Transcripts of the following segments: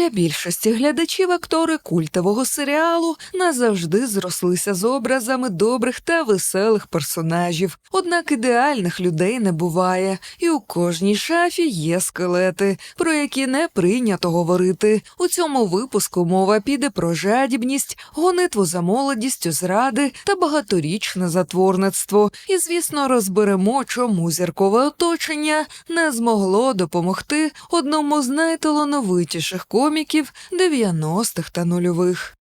Для більшості глядачів актори культового серіалу назавжди зрослися з образами добрих та веселих персонажів. Однак ідеальних людей не буває, і у кожній шафі є скелети, про які не прийнято говорити. У цьому випуску мова піде про жадібність, гонитву за молодістю, зради та багаторічне затворництво. І, звісно, розберемо, чому зіркове оточення не змогло допомогти одному з найталановитіших коміків 90-х та нульових.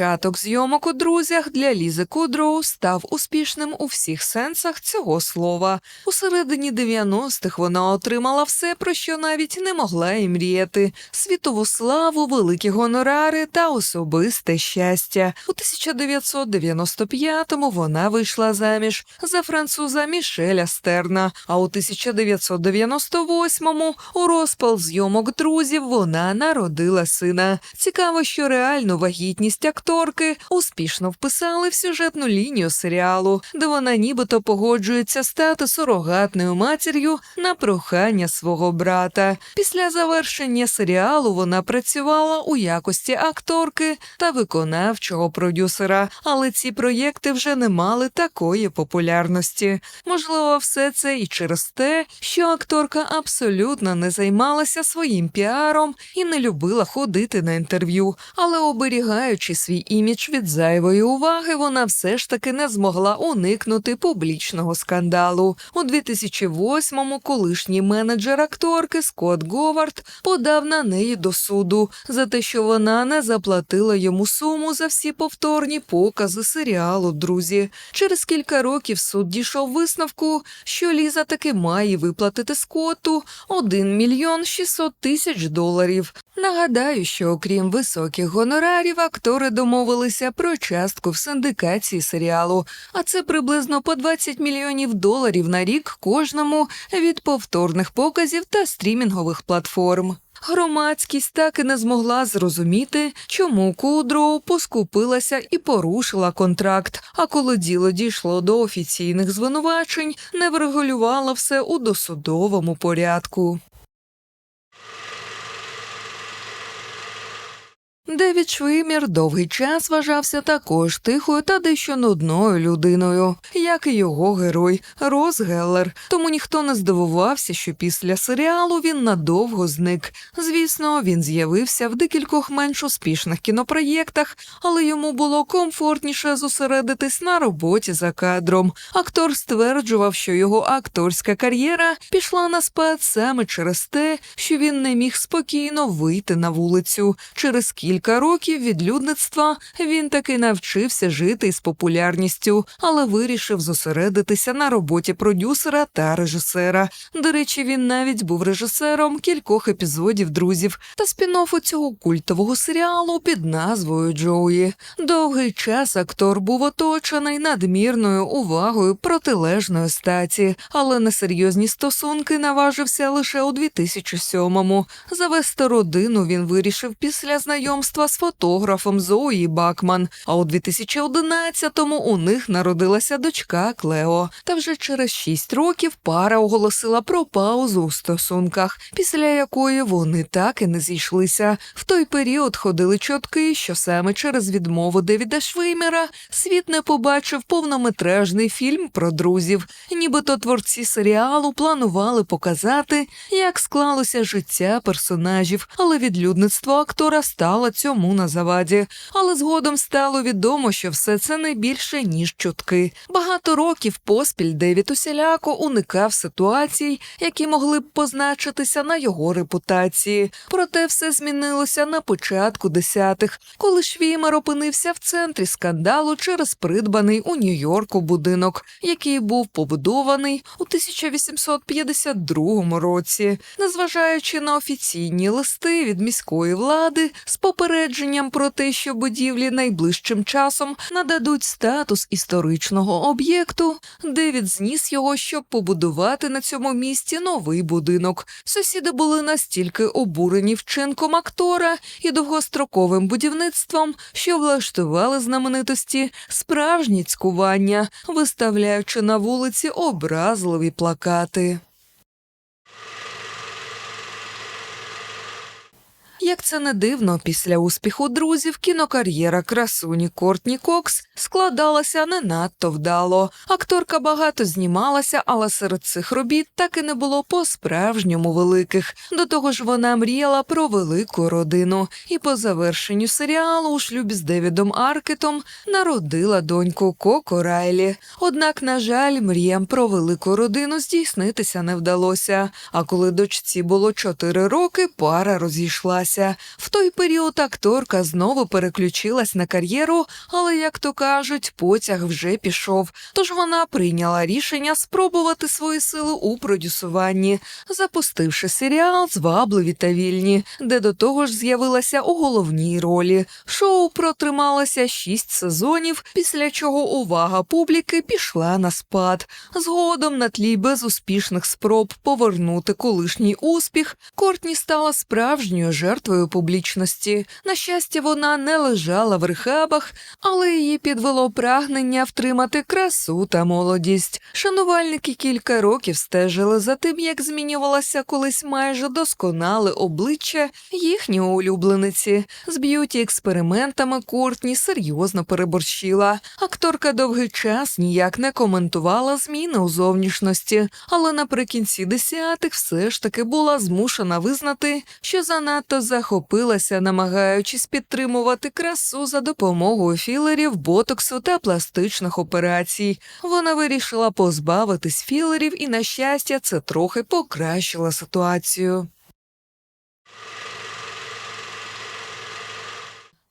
Початок зйомок у друзях для Лізи Кудроу став успішним у всіх сенсах цього слова. У середині 90-х вона отримала все, про що навіть не могла і мріяти: світову славу, великі гонорари та особисте щастя. У 1995-му вона вийшла заміж за француза Мішеля Стерна. А у 1998-му у розпал зйомок друзів вона народила сина. Цікаво, що реальну вагітність акторки успішно вписали в сюжетну лінію серіалу, де вона нібито погоджується стати сурогатною матір'ю на прохання свого брата. Після завершення серіалу вона працювала у якості акторки та виконавчого продюсера, але ці проєкти вже не мали такої популярності. Можливо, все це і через те, що акторка абсолютно не займалася своїм піаром і не любила ходити на інтерв'ю, але оберігаючи свій імідж від зайвої уваги, вона все ж таки не змогла уникнути публічного скандалу. У 2008-му колишній менеджер акторки Скотт Говард подав на неї до суду за те, що вона не заплатила йому суму за всі повторні покази серіалу Друзі. Через кілька років суд дійшов висновку, що Ліза таки має виплатити Скотту 1 мільйон 600 тисяч доларів. Нагадаю, що окрім високих гонорарів, актори домовилися про частку в синдикації серіалу, а це приблизно по 20 мільйонів доларів на рік кожному від повторних показів та стрімінгових платформ. Громадськість так і не змогла зрозуміти, чому Кудроу поскупилася і порушила контракт. А коли діло дійшло до офіційних звинувачень, не врегулювала все у досудовому порядку. Девід Швимір довгий час вважався також тихою та дещо нудною людиною, як і його герой Роз Геллер. Тому ніхто не здивувався, що після серіалу він надовго зник. Звісно, він з'явився в декількох менш успішних кінопроєктах, але йому було комфортніше зосередитись на роботі за кадром. Актор стверджував, що його акторська кар'єра пішла на спад саме через те, що він не міг спокійно вийти на вулицю. Через кілька років відлюдництва він таки навчився жити із популярністю, але вирішив зосередитися на роботі продюсера та режисера. До речі, він навіть був режисером кількох епізодів друзів та спін-оффу цього культового серіалу під назвою Джоуї. Довгий час актор був оточений надмірною увагою протилежної статі, але на серйозні стосунки наважився лише у 2007-му. Завести родину він вирішив після знайомства з фотографом Зої Бакман. А у 2011-му у них народилася дочка Клео. Та вже через шість років пара оголосила про паузу у стосунках, після якої вони так і не зійшлися. В той період ходили чутки, що саме через відмову Девіда Швеймера світ не побачив повнометражний фільм про друзів. Нібито творці серіалу планували показати, як склалося життя персонажів, але відлюдництво актора стало цьому на заваді. Але згодом стало відомо, що все це не більше ніж чутки. Багато років поспіль Девід усіляко уникав ситуацій, які могли б позначитися на його репутації. Проте все змінилося на початку десятих, коли Швімер опинився в центрі скандалу через придбаний у Нью-Йорку будинок, який був побудований у 1852 році, незважаючи на офіційні листи від міської влади з попередженням про те, що будівлі найближчим часом нададуть статус історичного об'єкту, Девід зніс його, щоб побудувати на цьому місці новий будинок. Сусіди були настільки обурені вчинком актора і довгостроковим будівництвом, що влаштували знаменитості справжні цькування, виставляючи на вулиці образливі плакати. Як це не дивно, після успіху друзів кінокар'єра красуні Кортні Кокс складалася не надто вдало. Акторка багато знімалася, але серед цих робіт так і не було по-справжньому великих. До того ж, вона мріяла про велику родину, і по завершенню серіалу у шлюбі з Девідом Аркетом народила доньку Коко Райлі. Однак, на жаль, мріям про велику родину здійснитися не вдалося. А коли дочці було 4 роки, пара розійшлася. В той період акторка знову переключилась на кар'єру, але, як то кажуть, потяг вже пішов. Тож вона прийняла рішення спробувати свої сили у продюсуванні, запустивши серіал Звабливі та вільні, де до того ж з'явилася у головній ролі. Шоу протрималося шість сезонів, після чого увага публіки пішла на спад. Згодом на тлі безуспішних спроб повернути колишній успіх, Кортні стала справжньою жертвою публічності. На щастя, вона не лежала в рехабах, але її підвело прагнення втримати красу та молодість. Шанувальники кілька років стежили за тим, як змінювалося колись майже досконале обличчя їхньої улюблениці. З б'юті експериментами Кортні серйозно переборщила. Акторка довгий час ніяк не коментувала зміни у зовнішності, але наприкінці десятих все ж таки була змушена визнати, що занадто захопилася, намагаючись підтримувати красу за допомогою філерів, ботоксу та пластичних операцій. Вона вирішила позбавитись філерів, і, на щастя, це трохи покращило ситуацію.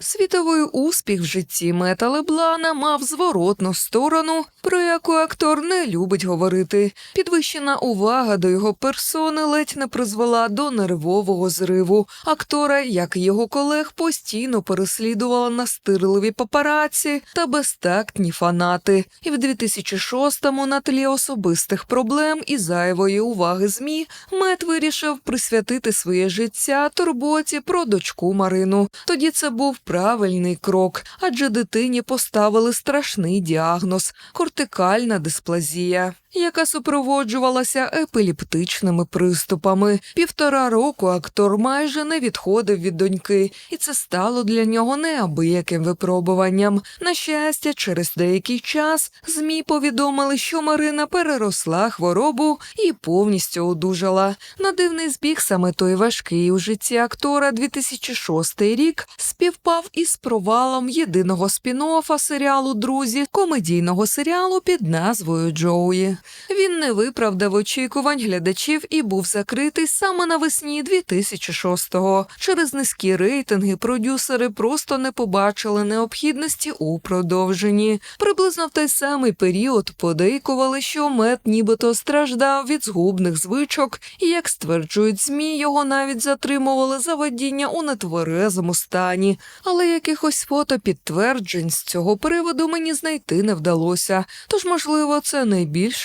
Світовий успіх в житті Мета Леблана мав зворотну сторону, про яку актор не любить говорити. Підвищена увага до його персони ледь не призвела до нервового зриву. Актора, як і його колег, постійно переслідувала настирливі папараці та безтактні фанати. І в 2006-му на тлі особистих проблем і зайвої уваги змі Мет вирішив присвятити своє життя турботі про дочку Марину. Тоді це був правильний крок, адже дитині поставили страшний діагноз кортикальна дисплазія. Яка супроводжувалася епіліптичними приступами. Півтора року актор майже не відходив від доньки, і це стало для нього неабияким випробуванням. На щастя, через деякий час ЗМІ повідомили, що Марина переросла хворобу і повністю одужала. На дивний збіг саме той важкий у житті актора 2006 рік співпав із провалом єдиного спін-оффа серіалу Друзі комедійного серіалу під назвою Джоуї. Він не виправдав очікувань глядачів і був закритий саме навесні 2006-го. Через низькі рейтинги продюсери просто не побачили необхідності у продовженні. Приблизно в той самий період подейкували, що мед нібито страждав від згубних звичок, і як стверджують змі, його навіть затримували за водіння у нетверезому стані. Але якихось фото підтверджень з цього приводу мені знайти не вдалося. Тож, можливо, це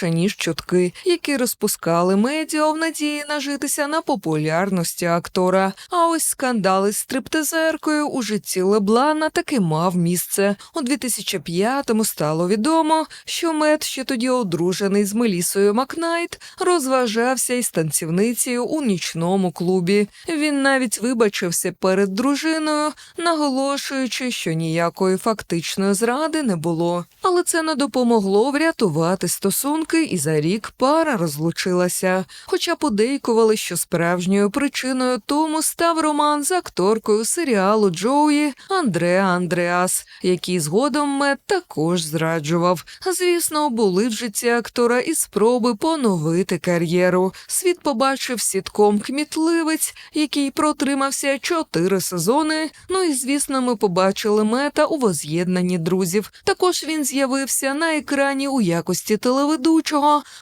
найбільше ніж чутки, які розпускали медіа в надії нажитися на популярності актора. А ось скандали з стриптизеркою у житті Леблана таки мав місце. У 2005-му стало відомо, що Мед, ще тоді одружений з Мелісою Макнайт, розважався із танцівницею у нічному клубі. Він навіть вибачився перед дружиною, наголошуючи, що ніякої фактичної зради не було. Але це не допомогло врятувати стосунки, і за рік пара розлучилася. Хоча подейкували, що справжньою причиною тому став роман з акторкою серіалу Джоуї Андреа Андреас, який згодом Мед також зраджував. Звісно, були в житті актора і спроби поновити кар'єру. Світ побачив сітком кмітливець, який протримався чотири сезони. Ну і звісно, ми побачили мета у воз'єднанні друзів. Також він з'явився на екрані у якості телеведучого,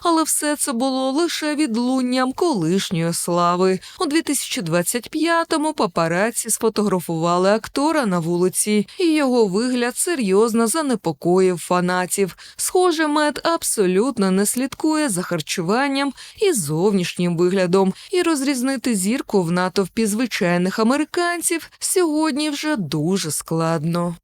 але все це було лише відлунням колишньої слави. У 2025-му папараці сфотографували актора на вулиці, і його вигляд серйозно занепокоїв фанатів. Схоже, мед абсолютно не слідкує за харчуванням і зовнішнім виглядом, і розрізнити зірку в натовпі звичайних американців сьогодні вже дуже складно.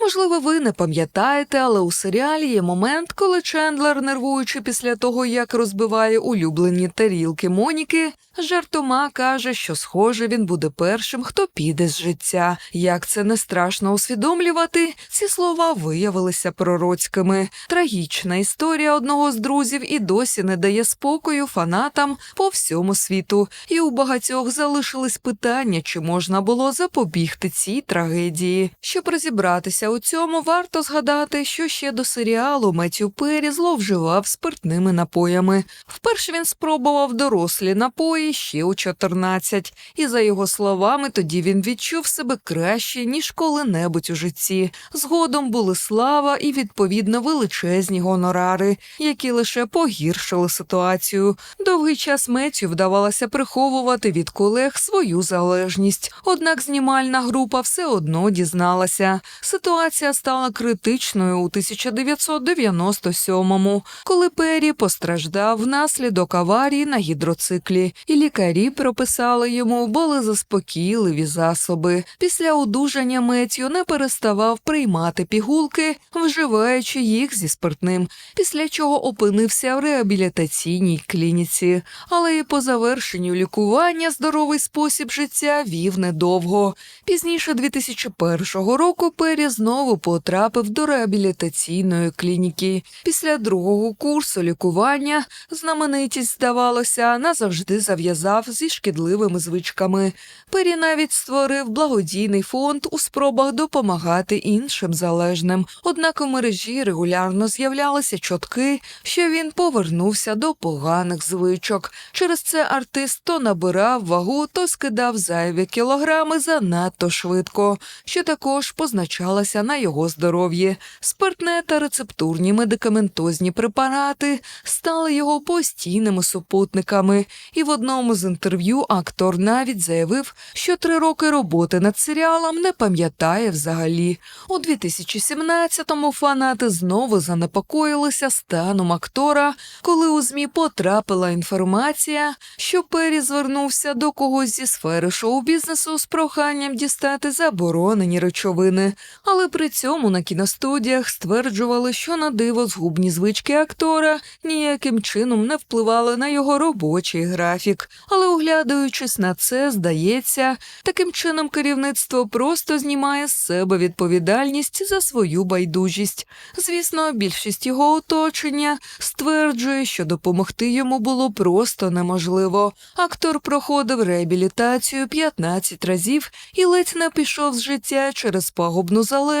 Можливо, ви не пам'ятаєте, але у серіалі є момент, коли Чендлер, нервуючи після того, як розбиває улюблені тарілки Моніки, жартома каже, що схоже він буде першим, хто піде з життя. Як це не страшно усвідомлювати, ці слова виявилися пророцькими. Трагічна історія одного з друзів і досі не дає спокою фанатам по всьому світу, і у багатьох залишились питання, чи можна було запобігти цій трагедії. Щоб розібратися у цьому, варто згадати, що ще до серіалу Меттю Перрі зловживав спиртними напоями. Вперше він спробував дорослі напої ще у 14, і за його словами, тоді він відчув себе краще ніж коли-небудь у житті. Згодом були слава і відповідно величезні гонорари, які лише погіршили ситуацію. Довгий час Меттю вдавалося приховувати від колег свою залежність. Однак знімальна група все одно дізналася. Ситуація стала критичною у 1997-му, коли Перрі постраждав внаслідок аварії на гідроциклі, і лікарі прописали йому болезаспокійливі засоби. Після одужання Меттю не переставав приймати пігулки, вживаючи їх зі спиртним, після чого опинився в реабілітаційній клініці. Але і по завершенню лікування здоровий спосіб життя вів недовго. Пізніше 2001 року Перрі знову потрапив до реабілітаційної клініки. Після другого курсу лікування знаменитість, здавалося, назавжди зав'язав зі шкідливими звичками. Перрі навіть створив благодійний фонд у спробах допомагати іншим залежним. Однак у мережі регулярно з'являлися чутки, що він повернувся до поганих звичок. Через це артист то набирав вагу, то скидав зайві кілограми занадто швидко, що також позначалося на його здоров'ї. Спиртне та рецептурні медикаментозні препарати стали його постійними супутниками, і в одному з інтерв'ю актор навіть заявив, що три роки роботи над серіалом не пам'ятає взагалі. У 2017-му фанати знову занепокоїлися станом актора, коли у ЗМІ потрапила інформація, що Перрі звернувся до когось зі сфери шоу-бізнесу з проханням дістати заборонені речовини, але при цьому на кіностудіях стверджували, що на диво згубні звички актора ніяким чином не впливали на його робочий графік. Але оглядаючись на це, здається, таким чином керівництво просто знімає з себе відповідальність за свою байдужість. Звісно, більшість його оточення стверджує, що допомогти йому було просто неможливо. Актор проходив реабілітацію 15 разів і ледь не пішов з життя через пагубну залежність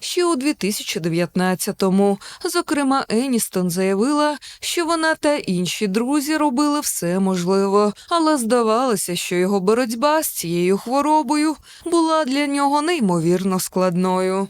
ще у 2019-му. Зокрема, Еністон заявила, що вона та інші друзі робили все можливе, але здавалося, що його боротьба з цією хворобою була для нього неймовірно складною.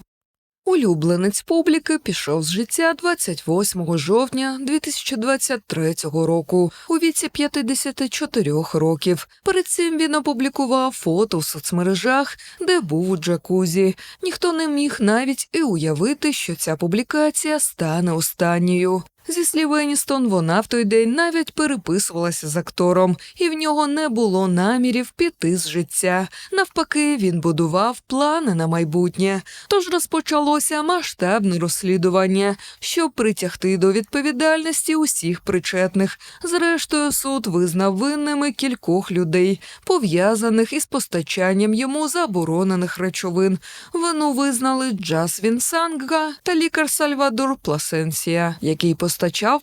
Улюбленець публіки пішов з життя 28 жовтня 2023 року у віці 54 років. Перед цим він опублікував фото в соцмережах, де був у джакузі. Ніхто не міг навіть і уявити, що ця публікація стане останньою. Зі слів Еністон, вона в той день навіть переписувалася з актором, і в нього не було намірів піти з життя. Навпаки, він будував плани на майбутнє. Тож розпочалося масштабне розслідування, щоб притягти до відповідальності усіх причетних. Зрештою, суд визнав винними кількох людей, пов'язаних із постачанням йому заборонених речовин. Вину визнали Джасвін Санга та лікар Сальвадор Пласенсія, який постачав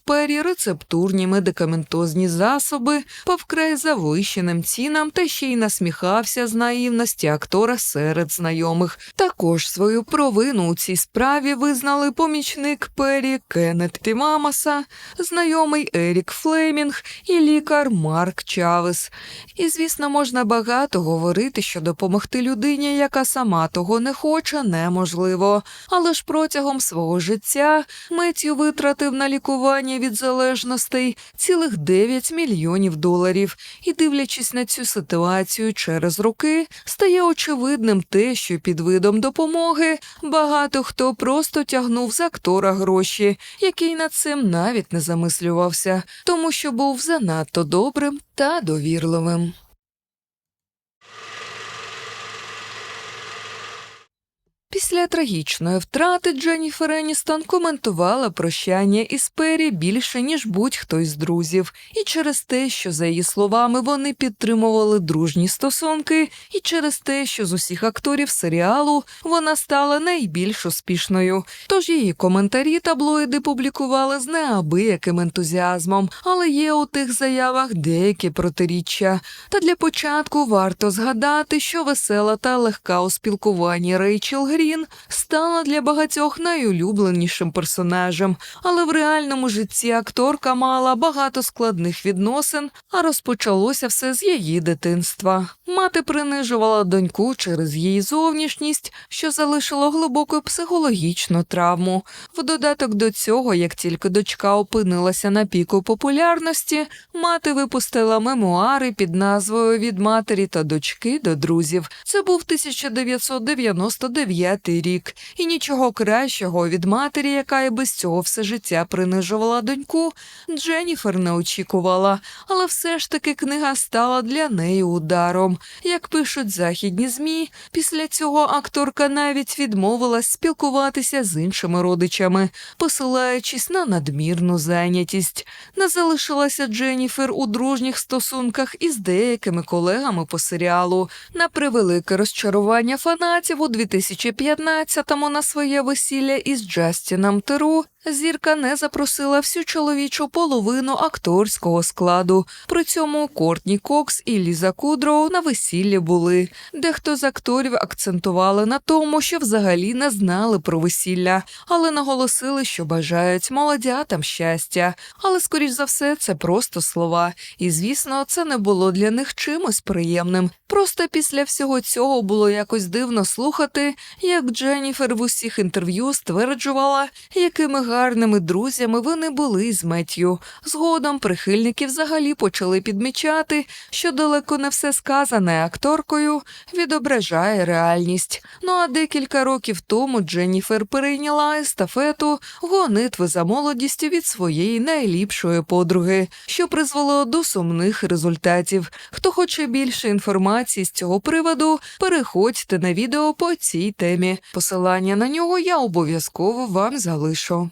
Пері рецептурні медикаментозні засоби по вкрай завищеним цінам та ще й насміхався з наївності актора серед знайомих. Також свою провину у цій справі визнали помічник Пері Кеннет Тімамаса, знайомий Ерік Флемінг і лікар Марк Чавес. І, звісно, можна багато говорити, що допомогти людині, яка сама того не хоче, неможливо. Але ж протягом свого життя Меттю витратив на лікування від залежностей цілих 9 мільйонів доларів. І, дивлячись на цю ситуацію через роки, стає очевидним те, що під видом допомоги багато хто просто тягнув з актора гроші, який над цим навіть не замислювався, тому що був занадто добрим та довірливим. Після трагічної втрати Дженніфер Еністон коментувала прощання із Пері більше, ніж будь-хто із друзів, і через те, що, за її словами, вони підтримували дружні стосунки, і через те, що з усіх акторів серіалу вона стала найбільш успішною. Тож її коментарі таблоїди публікували з неабияким ентузіазмом, але є у тих заявах деякі протиріччя. Та для початку варто згадати, що весела та легка у спілкуванні Рейчел Грін стала для багатьох найулюбленішим персонажем, але в реальному житті акторка мала багато складних відносин, а розпочалося все з її дитинства. Мати принижувала доньку через її зовнішність, що залишило глибоку психологічну травму. В додаток до цього, як тільки дочка опинилася на піку популярності, мати випустила мемуари під назвою Від матері та дочки до друзів. Це був 1999 рік, і нічого кращого від матері, яка і без цього все життя принижувала доньку, Дженніфер не очікувала, але все ж таки книга стала для неї ударом. Як пишуть західні змі, після цього акторка навіть відмовилась спілкуватися з іншими родичами, посилаючись на надмірну зайнятість. Не залишилася Дженніфер у дружніх стосунках із деякими колегами по серіалу. На превелике розчарування фанатів у 2015-му на своє весілля із Джастіном Теру зірка не запросила всю чоловічу половину акторського складу. При цьому Кортні Кокс і Ліза Кудроу на весіллі були. Дехто з акторів акцентували на тому, що взагалі не знали про весілля, але наголосили, що бажають молодятам щастя. Але, скоріш за все, це просто слова. І, звісно, це не було для них чимось приємним. Просто після всього цього було якось дивно слухати, як Дженніфер в усіх інтерв'ю стверджувала, якими гарними друзями вони були з Меттю. Згодом прихильники взагалі почали підмічати, що далеко не все сказане акторкою відображає реальність. Ну а декілька років тому Дженніфер перейняла естафету гонитви за молодістю від своєї найліпшої подруги, що призвело до сумних результатів. Хто хоче більше інформації з цього приводу, переходьте на відео по цій темі. Посилання на нього я обов'язково вам залишу.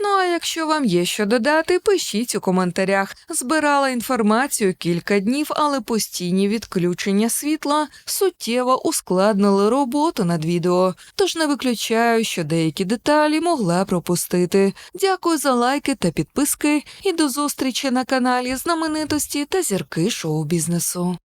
Ну а якщо вам є що додати, пишіть у коментарях. Збирала інформацію кілька днів, але постійні відключення світла суттєво ускладнили роботу над відео. Тож не виключаю, що деякі деталі могла пропустити. Дякую за лайки та підписки і до зустрічі на каналі знаменитості та зірки шоу бізнесу.